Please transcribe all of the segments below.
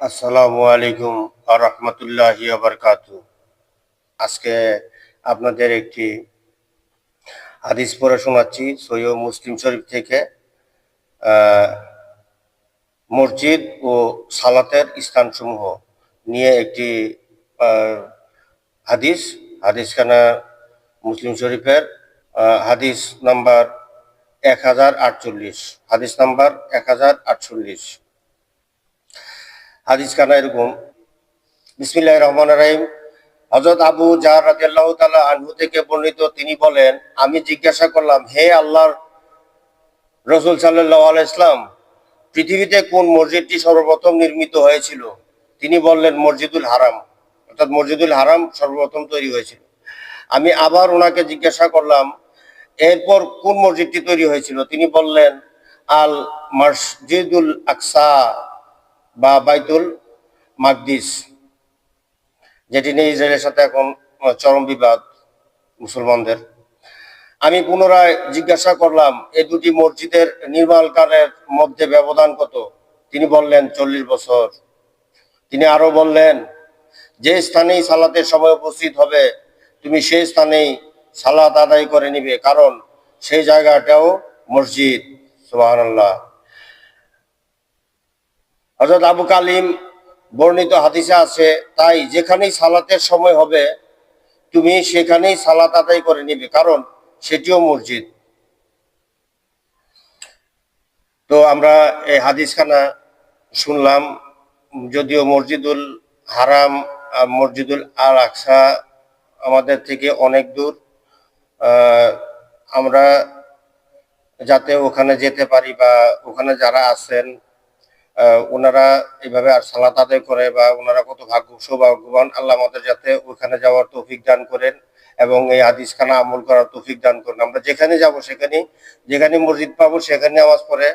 আসসালামু আলাইকুম আরহামতুল্লাহি আবরকাতু আজকে আপনাদের একটি হাদিস পড়ে শোনাচ্ছি সৈয়দ মুসলিম শরীফ থেকে মসজিদ ও সালাতের স্থানসমূহ নিয়ে একটি হাদিস, হাদিসখানা মুসলিম শরীফের হাদিস নাম্বার এক হাজার আটচল্লিশ, হাদিস নাম্বার এক হাজার আটচল্লিশ। হাদিস খানা এরকম। বিসমিল্লাহ রহমান রাহিম। হজরত আবু জাহ রাজিয়াল্লাহ তালা আনহু থেকে বর্ণিত তিনি বলেন, আমি জিজ্ঞাসা করলাম, হে আল্লাহর রসুল সাল্লাহ আলাইসলাম পৃথিবীতে কোন মসজিদটি সর্বপ্রথম নির্মিত হয়েছিল? তিনি বললেন, মসজিদুল হারাম। অর্থাৎ মসজিদুল হারাম সর্বপ্রথম তৈরি হয়েছিল। আমি আবার ওনাকে জিজ্ঞাসা করলাম, এরপর কোন মসজিদটি তৈরি হয়েছিল? তিনি বললেন আল মসজিদুল আকসা। বা বাইতুল মাকদিস, যেটি নিয়ে ইসরায়েলের সাথে এখন চরম বিবাদ মুসলমানদের। আমি পুনরায় জিজ্ঞাসা করলাম এই দুটি মসজিদের নির্মাণকালের মধ্যে ব্যবধান কত? তিনি বললেন, চল্লিশ বছর। তিনি আরও বললেন, যে স্থানেই সালাতের সময় উপস্থিত হবে, তুমি সেই স্থানেই সালাত আদায় করে নিবে, কারণ সেই জায়গাটাও মসজিদ, সুবহানাল্লাহ। হজরত আবু কালিম বর্ণিত হাদিসে আছে, তাই যেখানেই সালাতের সময় হবে, তুমি সেখানেই সালাত আদায় করে নিবে, কারণ সেটিও মসজিদ। তো আমরা এই হাদিসখানা শুনলাম, যদিও মসজিদুল হারাম আর মসজিদুল আল আকসা আমাদের থেকে অনেক দূর আমরা যাতে ওখানে যেতে পারি বা ওখানে যারা আছেন ওনারা এইভাবে আর সালাত আদায় করে বা ওনারা কত ভাগ্য সৌভাগ্যবান, আল্লাহ আমাদের যাতে ওখানে যাওয়ার তৌফিক দান করেন এবং এই হাদিস খানা আমল করার তৌফিক দান করেন। আমরা যেখানে যাব সেখানে যেখানে মসজিদ পাবো সেখানে নামাজ পড়ে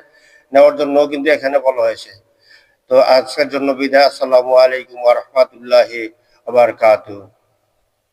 নেওয়ার জন্য কিন্তু এখানে বলা হয়েছে। তো আজকের জন্য বিদায়। আসসালামু আলাইকুম ওয়া বারাকাতুহু।